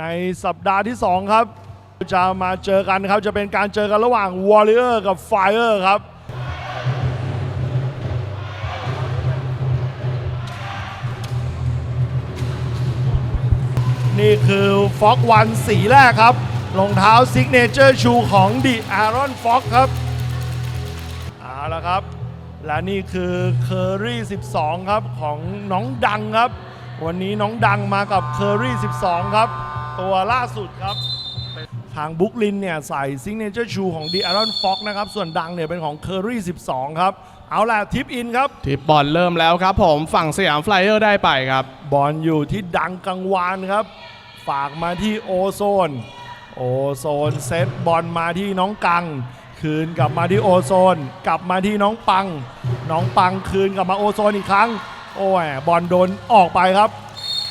ในสัปดาห์ที่ 2 ครับ จะมาเจอกันครับ จะเป็นการเจอกันระหว่าง Warrior กับ Fire ครับ นี่คือฟ็อกวันสีแรกครับรองเท้าซิกเนเจอร์ชูของดิอารอนฟ็อกครับเอาละครับ และนี่คือเคอรี่12 ครับ ของน้องดังครับ วันนี้น้องดังมากับเคอรี่12 ครับ ตัวล่าสุดครับ ทางบุ๊กลินเนี่ยใส่ซิงเนเจอร์ชูของดิอารอนฟ็อกนะครับ ส่วนดังเนี่ยเป็นของเคอรี่12 ครับ เอาล่ะทิปอินครับทิปบอลเริ่มแล้วครับผมฝั่งสยามไฟลเออร์ได้ไปครับ บอลอยู่ที่ดังกังวานครับ ฝากมาที่โอโซน โอโซนเซตบอลมาที่น้องกัง คืนกลับมาที่โอโซน กลับมาที่น้องปัง น้องปังคืนกลับมาโอโซนอีกครั้ง โอ้ยบอลโดนออกไปครับ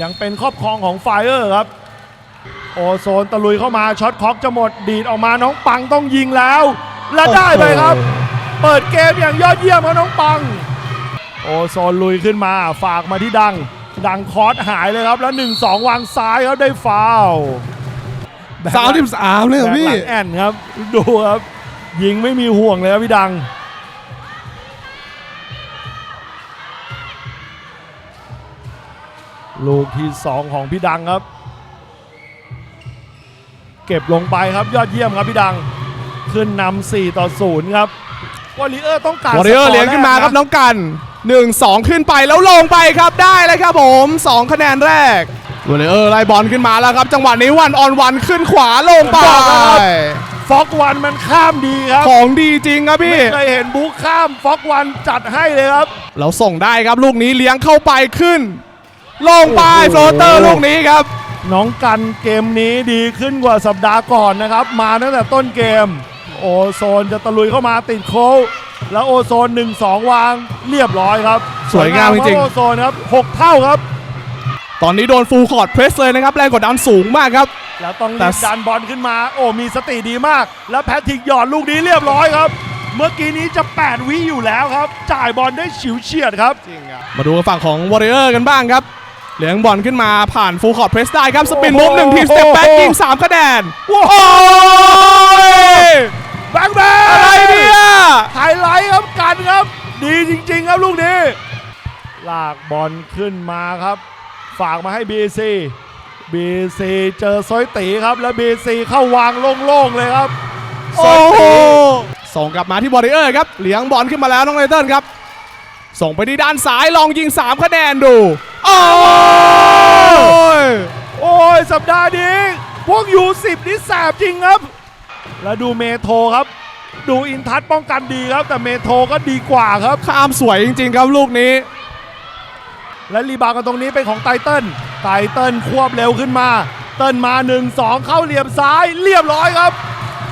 ยังเป็นครอบครองของไฟเออร์ครับ โอโซนตะลุยเข้ามาช็อตคล็อกจะหมดดีดออกมาน้องปังต้องยิงแล้ว และได้ไปครับ เปิดเกมอย่างยอดเยี่ยมครับน้องปัง โอโซนลุยขึ้นมาฝากมาที่ดัง ดังคอร์สหายเลยครับแล้ว 1-2 วางซ้ายครับได้ฟาวล์แบ็คหสาลัมงสิบสามเลยเหรอแบ็คพี่หลังแอนครับดูครับ ยิงไม่มีห่วงเลยครับพี่ดังลูกที่ 2 ของพี่ดังครับ เก็บลงไปครับยอดเยี่ยมครับพี่ดัง ขึ้นนำ4ต่อ0ครับวอลเลเยอร์ต้องการวอริเออสร์กเลี้ยงขึ้นมาครับแกะน้องกัน 1 2 ขึ้นไปแล้วลงไปครับได้เลยครับผม 2 คะแนนแรกวอริเออร์ไล่บอลขึ้นมาแล้วครับ จังหวะนี้วันออนวันขึ้นขวาลงไปบอกแล้วครับฟ็อกวันมันข้ามดีครับ ของดีจริงครับพี่ ไม่เคยเห็นบุ๊คข้ามฟ็อกวันจัดให้เลยครับ เราส่งได้ครับลูกนี้เลี้ยงเข้าไปขึ้น ลงไปโอ้โหโฟลเตอร์ลูกนี้ครับ น้องกันเกมนี้ดีขึ้นกว่าสัปดาห์ก่อนนะครับ มาตั้งแต่ต้นเกม โอโซนจะตะลุยเข้ามาติดโค้งแล้วโอโซน 1-2 วางเรียบร้อยครับสวยงามจริงๆ โอโซนครับ 6 เท่าครับ ตอนนี้โดนฟูลคอร์ดเพรสเลยนะครับ แรงกดดันสูงมากครับ แล้วต้องแต่ รีบดันบอลขึ้นมา โอ้มีสติดีมาก แล้วแพทริกหยอดลูกนี้เรียบร้อยครับ เมื่อกี้นี้จะ 8 วิอยู่แล้วครับ จ่ายบอลได้ฉิวเฉียดครับ มาดูฝั่งของวอริเออร์กันบ้างครับ เลี้ยงบอลขึ้นมาผ่านฟูลคอร์ดเพรสได้ครับ สปินโอ้มุโหมหนึ่งทีสเต็ปแบ็กยิง3คะแนนโอ้โอ้ยแบงค์แบงอะไรเนี่ยไฮไลท์ครับกันครับ ดีจริง ๆ ครับลูกนี้ ลากบอลขึ้นมาครับ ฝากมาให้ BC BC เจอซอยตีครับ แล้ว BC เข้าวางโล่งๆเลยครับซโอ้อยโหตีส่งกลับมาที่บอริเออร์ครับเลี้ยงบอลขึ้นมาแล้วน้องไนเติ้ลครับ ส่งไปที่ด้านซ้ายลองยิง3คะแนนดู โอ้ยโอ้ยสัปดาห์นี้ พวกยูสิบนี่แสบจริงครับ แล้วดูเมโทรครับ ดูอินทัศน์ป้องกันดีครับ แต่เมโทรก็ดีกว่าครับ ข้ามสวยจริง ๆ ครับลูกนี้ และรีบาวกันตรงนี้เป็นของไตเติ้ลไตเติ้ลควบเร็วขึ้นมา เติ้ลมา 1 2 เข้าเหลี่ยมซ้ายเรียบร้อยครับ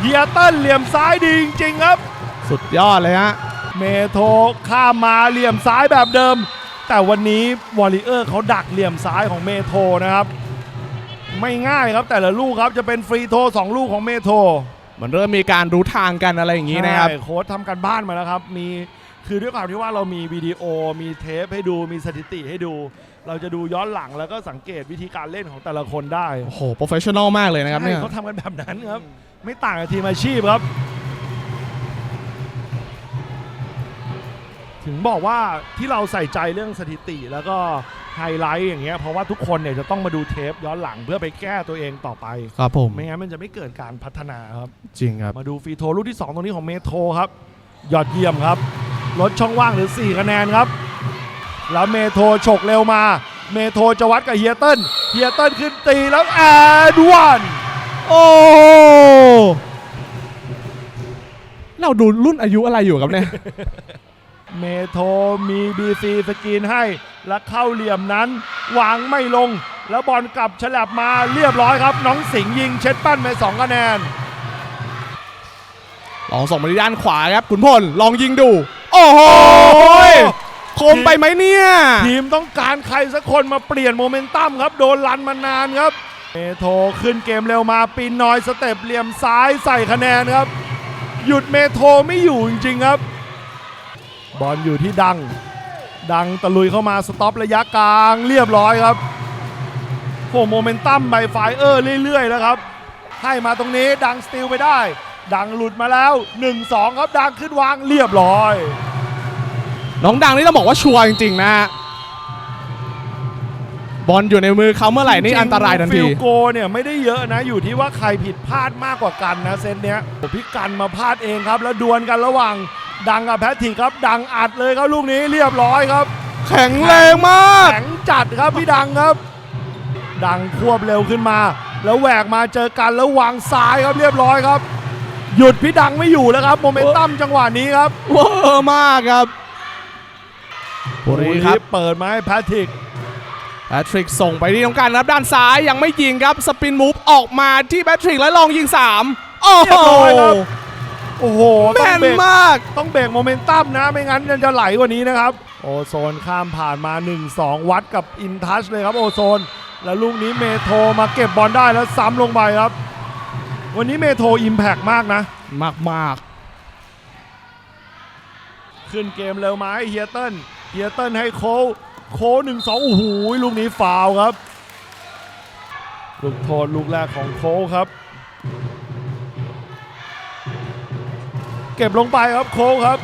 เฮียเติ้ลเหลี่ยมซ้ายดีจริงๆครับ สุดยอดเลยฮะ เมโทรข้ามมาเหลี่ยมซ้ายแบบเดิม แต่วันนี้วอลเลเยอร์เขาดักเหลี่ยมซ้ายของเมโทรนะครับ ไม่ง่ายครับแต่ละลูกครับจะเป็นฟรีโทรสองลูกของเมโทรมันเริ่มมีการรู้ทางกันอะไรอย่างนี้นะครับ ใช่โค้ชทำกันบ้านมาแล้วครับ มีคือด้วยความที่ว่าเรามีวิดีโอมีเทปให้ดูมีสถิติให้ดู เราจะดูย้อนหลังแล้วก็สังเกตวิธีการเล่นของแต่ละคนได้โอ้โหโปรเฟชชั่นอลมากเลยนะครับใช่เนี่ย เขาทำกันแบบนั้นครับ ไม่ต่างกับทีมอาชีพครับ ถึงบอกว่าที่เราใส่ใจเรื่องสถิติแล้วก็ไฮไลท์อย่างเงี้ยเพราะว่าทุกคนเนี่ยจะต้องมาดูเทปย้อนหลังเพื่อไปแก้ตัวเองต่อไป ครับผม ไม่งั้นมันจะไม่เกิดการพัฒนาครับ จริงครับ มาดูฟรีโทลูกที่ 2 ตรงนี้ของเมโทรครับ ยอดเยี่ยมครับ ลดช่องว่างเหรือ 4 คะแนนครับ แล้วเมโทรฉกเร็วมา เมโทรจะวัดกับเฮียเติ้ลเฮียเติ้ลขึ้นตีแล้วแอดวันโอ้ เราดูรุ่นอายุอะไรอยู่ครับเนี่ย เมโทรมีบีซีสกรีนให้ และเข้าเหลี่ยมนั้น วางไม่ลง แล้วบอลกลับฉลับมาเรียบร้อยครับ น้องสิงห์ยิงเช็ดปั้นไป2คะแนน ลองส่งมาที่ด้านขวาครับขุนพลลองยิงดู โอ้โหยคมไปไหมเนี่ย ทีมต้องการใครสักคนมาเปลี่ยนโมเมนตัมครับ โดนลันมานานครับ เมโทรขึ้นเกมเร็วมาปีนน้อยสเต็ปเหลี่ยมซ้ายใส่คะแนนครับ หยุดเมโทรไม่อยู่จริงๆครับ บอลอยู่ที่ดัง ดังตะลุยเข้ามาสต็อประยะกลางเรียบร้อยครับโหโมเมนตัมไบไฟเออร์เรื่อยๆแล้วครับ ให้มาตรงนี้ดังสติลไปได้ ดังหลุดมาแล้ว 1-2 ครับดังขึ้นวางเรียบร้อย น้องดังนี่ต้องบอกว่าชัวร์จริง ๆ นะบอลอยู่ในมือเขาเมื่อไหร่นี่อันตรายทันทีฟิลโกเนี่ยไม่ได้เยอะนะอยู่ที่ว่าใครผิดพลาดมากกว่ากันนะเซตเนี้ยพี่กันมาพลาดเองครับ แล้วดวลกันระหว่าง ดังกับแพทริกครับ ดังอัดเลยครับลูกนี้เรียบร้อยครับ แข็งแรงมาก แข็งจัดครับพี่ดังครับ ดังควบเร็วขึ้นมา แล้วแหวกมาเจอกันแล้ววางซ้ายครับเรียบร้อยครับ หยุดพี่ดังไม่อยู่แล้วครับโมเมนตัมจังหวะนี้ครับเวอร์มากครับบุรีครับเปิดมาให้แพทริกแพทริกส่งไปที่ตรงกลางครับด้านซ้ายยังไม่ยิงครับ สปินมูฟออกมาที่แพทริกแล้วลองยิง3โอ้โห โอ้โหต้อแม่งนเบรกมาก ต้องเบรกโมเมนตัมนะ ไม่งั้นมันจะไหลกว่านี้นะครับ โอโซนข้ามผ่านมา 1-2 วัดกับอินทัชเลยครับโอโซน แล้วลูกนี้เมโทรมาเก็บบอลได้แล้วซ้ำลงไปครับ วันนี้เมโทรอิมแพกมากนะ มากมากขึ้นเกมเร็วไหมเฮียเติ้ลเฮียเติ้ลให้โคลโคลหนึ่งสองโอ้โหลูกนี้ฟาวล์ครับ ลูกโทษลูกแรกของโคลครับ เก็บลงไปครับโคลครับ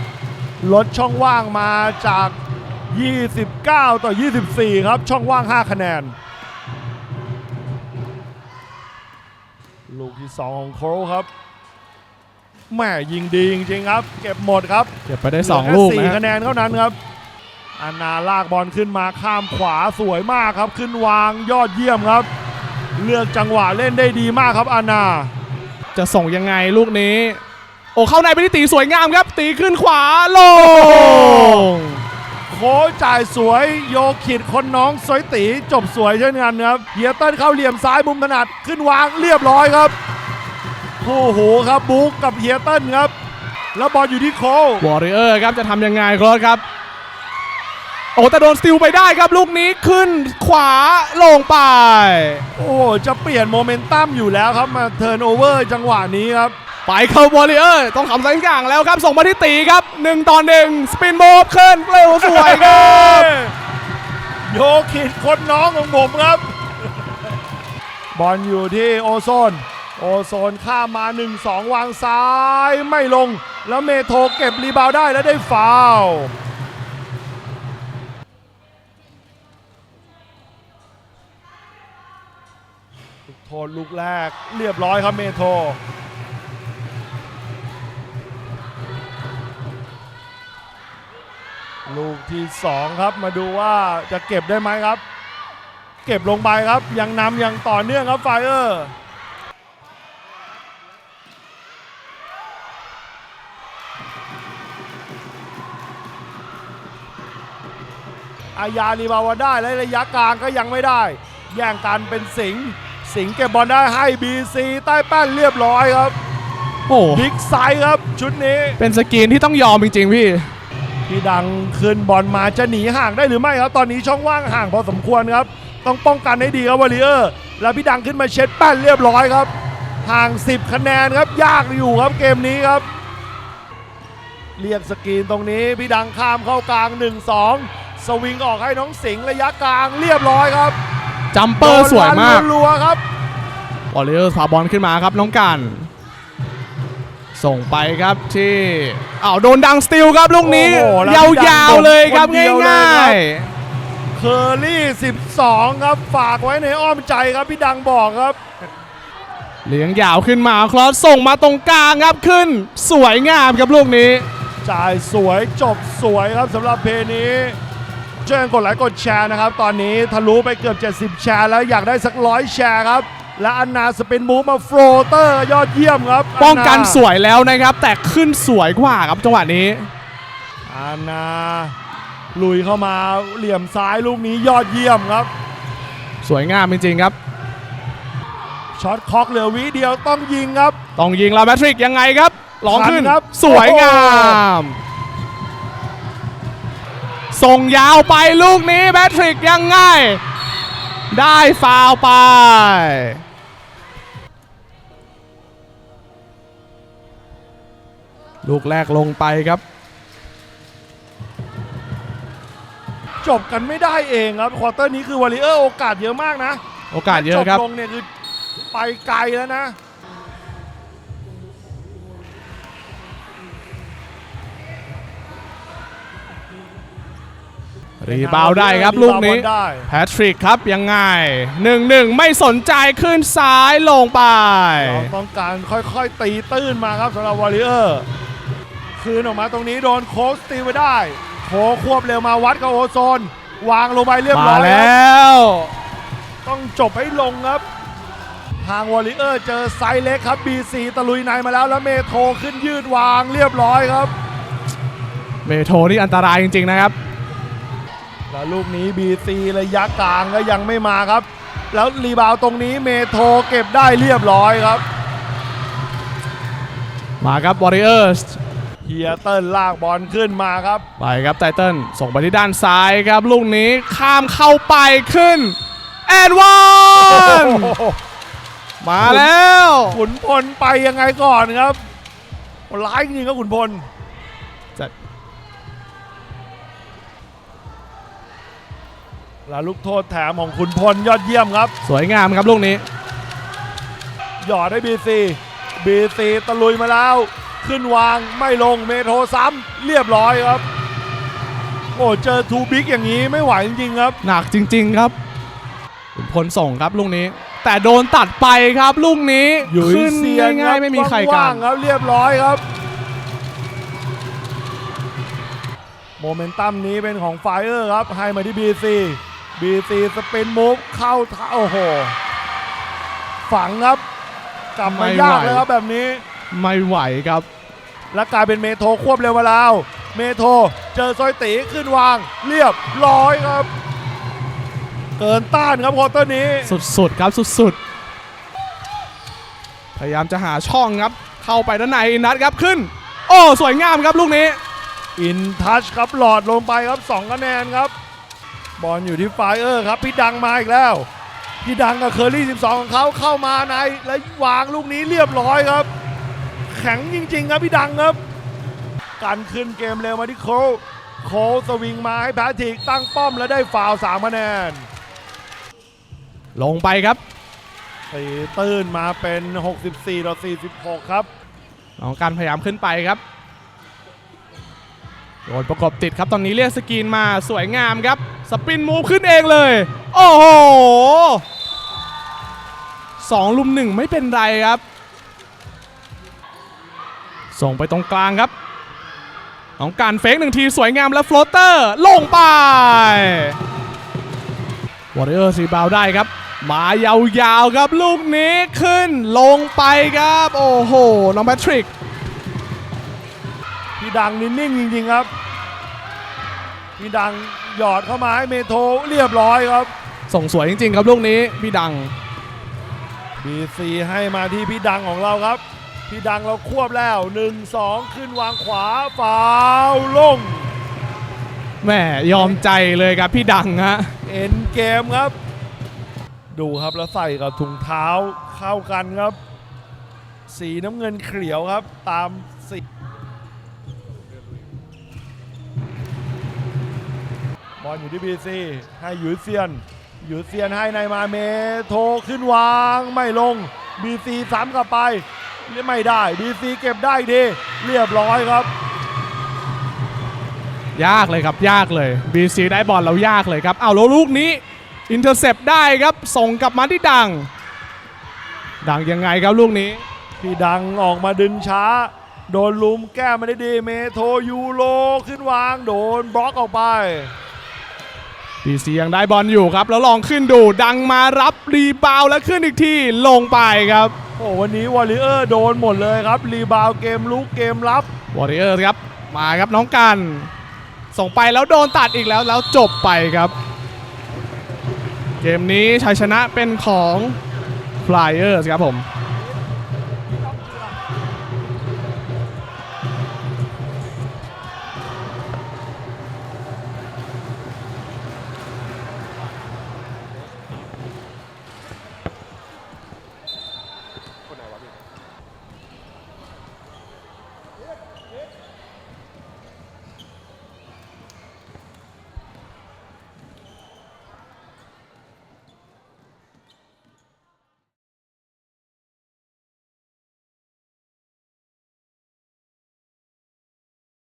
ลดช่องว่างมาจาก 29 ต่อ 24 ครับ ช่องว่าง 5 คะแนน ลูกที่ 2 ของโคลครับแหม่ยิงดีจริงๆครับ เก็บหมดครับๆเก็บไปได้เห2ลูกแค่สี่นะคะแนนเท่านั้นครับอานาลากบอลขึ้นมาข้ามขวาสวยมากครับ ขึ้นวางยอดเยี่ยมครับ เลือกจังหวะเล่นได้ดีมากครับอานา จะส่งยังไงลูกนี้ โอ้เข้าในไปที่ตีสวยงามครับ ตีขึ้นขวาลงโค้ชจ่ายสวยโยขิดคนน้องสวยตีจบสวยเช่นกันครับเฮียเติ้ลเข้าเหลี่ยมซ้ายมุมถนัดขึ้นวางเรียบร้อยครับโอ้โหครับบุ๊กกับเฮียเติ้ลครับ แล้วบอลอยู่ที่โคชวอริเออร์ครับจะทำยังไงครับครับโอ้แต่โดนสติลไปได้ครับลูกนี้ขึ้นขวาลงไป โอ้โหจะเปลี่ยนโมเมนตัมอยู่แล้วครับมาเทิร์นโอเวอร์จังหวะนี้ครับ ไปเข้าวอริเออร์ต้องทำสักอย่างแล้วครับ ส่งมาที่ตีครับ1ต่อ1สปินโมฟขึ้นเร็วสวยครับโยคิดคนน้องของผมครับ บอลอยู่ที่โอโซน โอโซนข้ามมา 1-2 วางซ้ายไม่ลง แล้วเมโทรเก็บรีบาวด์ได้แล้วได้ฟาวล์ลูกโทษลูกแรกเรียบร้อยครับเมโท ลูกที่ 2 ครับมาดูว่าจะเก็บได้ไหมครับ เก็บลงไปครับยังนำยังต่อเนื่องครับไฟเออร์อายารีบาวาได้และระยะกลางก็ยังไม่ได้ แย่งกันเป็นสิงห์สิงห์เก็บบอลได้ให้ BC ใต้แป้นเรียบร้อยครับโอ้บิ๊กไซส์ครับชุดนี้ เป็นสกรีนที่ต้องยอมจริงๆพี่ พี่ดังขึ้นบอลมาจะหนีห่างได้หรือไม่ครับ ตอนนี้ช่องว่างห่างพอสมควรครับ ต้องป้องกันให้ดีครับวอลเลเยอร์ แล้วพี่ดังขึ้นมาเช็ดแป้นเรียบร้อยครับ ห่าง 10 คะแนนครับ ยากอยู่ครับเกมนี้ครับ เรียกสกรีนตรงนี้พี่ดังข้ามเข้ากลาง 1-2 สวิงออกให้น้องสิงห์ระยะกลางเรียบร้อยครับจัมเปอร์สวยมากโดนรัวๆครับวอลเลอร์พาบอลขึ้นมาครับน้องกัน ส่งไปครับที่อ้าวโดนดังสติลครับลูกนี้ โอ้โหแล้วยพี่ดังาวๆเลยครับคนเดียวเลยง่าครับยเคอรี่ 12 ครับฝากไว้ในอ้อมใจครับพี่ดังบอกครับ ๆเลี้ยงยาวขึ้นมาคลอสส่งมาตรงกลางครับขึ้น สวยงามครับลูกนี้ จ่ายสวยจบสวยครับสำหรับเพลงนี้ช่วยกันกดไลค์กดแชร์นะครับ ตอนนี้ทะลุไปเกือบ 70 แชร์แล้วอยากได้สักร้อยแชร์ครับ และอันนาสเปนมูฟมาโฟลเตอร์ยอดเยี่ยมครับป้องกันาาสวยแล้วนะครับ แต่ขึ้นสวยกว่าครับจังหวะนี้อันนาลุยเข้ามาเหลี่ยมซ้ายลูกนี้ยอดเยี่ยมครับ สวยงามจริงๆครับช็อตคอกเหลือวิเดียวต้องยิงครับ ต้องยิงลาแมทริกยังไงครับลองขึ้นทันครับ สวยงาม ส่งยาวไปลูกนี้แมทริกยังไง ได้ฟาวล์ไป ลูกแรกลงไปครับ จบกันไม่ได้เองครับควอเตอร์นี้คือวอลเลเยอร์โอกาสเยอะมากนะโอกาสเยอะครับจลงเนี่ยคือไปไกลแล้วนะรีบาวด์ได้ครับลูกนี้รีบาวด์ได้แพทริกครับยังไง1-1ไม่สนใจขึ้นซ้ายลงไป เราต้องการค่อยๆตีตื้นมาครับสำหรับวอริเออร์ คืนออกมาตรงนี้โดนโค้ชตีไว้ได้โคควบเร็วมาวัดกับโอโซน วางลงไปเรียบร้มาอยแลครับ้ว ต้องจบให้ลงครับ ทางวอริเออร์เจอไซส์เล็กครับ BC ตะลุยในมาแล้วแล้วเมโทรขึ้นยืดวางเรียบร้อยครับ เมโทรนี่อันตรายจริงๆนะครับ แล้วลูกนี้ BC ระยะกลางก็ยังไม่มาครับ แล้วรีบาวด์ตรงนี้เมโทรเก็บได้เรียบร้อยครับ มาครับ Warriors เฮียเติ้ลลากบอลขึ้นมาครับ ไปครับไตเติ้ลส่งไปที่ด้านซ้ายครับ ลูกนี้ข้ามเข้าไปขึ้น แอนวานมาแล้วขุนพลไปยังไงก่อนครับร้ายจริงๆครับขุนพลจะแล้วลูกโทษแถมของขุนพลยอดเยี่ยมครับ สวยงามครับลูกนี้ หยอดให้บีซีบีซีตะลุยมาแล้ว ขึ้นวางไม่ลงเมโทรซ้ำเรียบร้อยครับ โอ้เจอทูบิ๊กอย่างนี้ไม่ไหวจริงๆครับ หนักจริง ๆครับขุนพลส่งครับลูกนี้ แต่โดนตัดไปครับลูกนี้อยู่ขึ้นเซียนคง่ารับยๆไม่มีใครกัว่านงๆครับเรียบร้อยครับ โมเมนตัมนี้เป็นของไฟเออร์ครับให้มาที่ BC BC สปินมูฟเข้าเท้าโอ้โหฝังครับกลับมายากเลยครับแบบนี้ ไม่ไหวครับ แล้วกลายเป็นเมโทรควบเร็วมาแล้วเมโทรเจอซอยตีขึ้นวาง เรียบร้อยครับ เกินต้านครับควอเตอร์นี้ สุดๆครับสุดๆ พยายามจะหาช่องครับ เข้าไปด้านในนัดครับขึ้น โอ้สวยงามครับลูกนี้ อินทัชครับหลอดลงไปครับ2คะแนนครับ บอลอยู่ที่ไฟเออร์ครับพี่ดังมาอีกแล้วพี่ดังกับเคอรี่ 12 ของเขาเข้ามาในแล้ววางลูกนี้เรียบร้อยครับ แข็งจริงๆครับพี่ดังครับ การขึ้นเกมเร็วมาที่โคลโคลสวิงมาให้แพทริกตั้งป้อมแล้วได้ฟาวล์3คะแนน ลงไปครับตีตื้นมาเป็น 64ต่อ46 ครับน้องการพยายามขึ้นไปครับโดนประกบติดครับตอนนี้เรียกสกรีนมาสวยงามครับ สปินมูฟขึ้นเองเลย โอ้โหสองลุมหนึ่งไม่เป็นไรครับ ส่งไปตรงกลางครับน้องการเฟกหนึ่งทีสวยงามแล้วโฟลเตอร์ลงไปวอร์เรอร์ซีบาวได้ครับ มายาวๆครับลูกนี้ขึ้นลงไปครับ โอ้โห น้องแพทริก พี่ดังนี่นิ่งจริงๆครับ พี่ดังหยอดเข้ามาให้เมโทรเรียบร้อยครับ ส่งสวยจริงๆครับลูกนี้ พี่ดัง BC ให้มาที่พี่ดังของเราครับ พี่ดังเราควบแล้ว 1 2 ขึ้นวางขวาฟาวล์ลงแหม่ยอมใจเลยครับพี่ดังฮะเอ็นเกมครับ ดูครับแล้วใส่กับถุงเท้าเข้ากันครับ สีน้ำเงินเขียวครับตามสีบอลอยู่ที่ BC ให้หยูเซียนหยูเซียนให้ในายมาเมโทรขึ้นวางไม่ลง BC ซ้ำกลับไป ไม่ได้ BC เก็บได้ดีเรียบร้อยครับ ยากเลยครับยากเลย BC ได้บอลแล้วยากเลยครับเอาแล้วลูกนี้อินเตอร์เซปได้ครับส่งกลับมาที่ดัง ดังยังไงครับลูกนี้ พี่ดังออกมาดึงช้า โดนลุมแก้ไม่ได้ดีเมโทรยูโรขึ้นวางโดนบล็อกออกไป BC ยังได้บอลอยู่ครับ แล้วลองขึ้นดูดังมารับรีบาวด์แล้วขึ้นอีกทีลงไปครับ โอ้วันนี้วอลเลเยอร์โดนหมดเลยครับ รีบาวเกมลุกเกมรับวอริเออร์ครับ มาครับน้องกัน ส่งไปแล้วโดนตัดอีกแล้วแล้วจบไปครับ เกมนี้ชัยชนะเป็นของฟลายเออร์ครับผม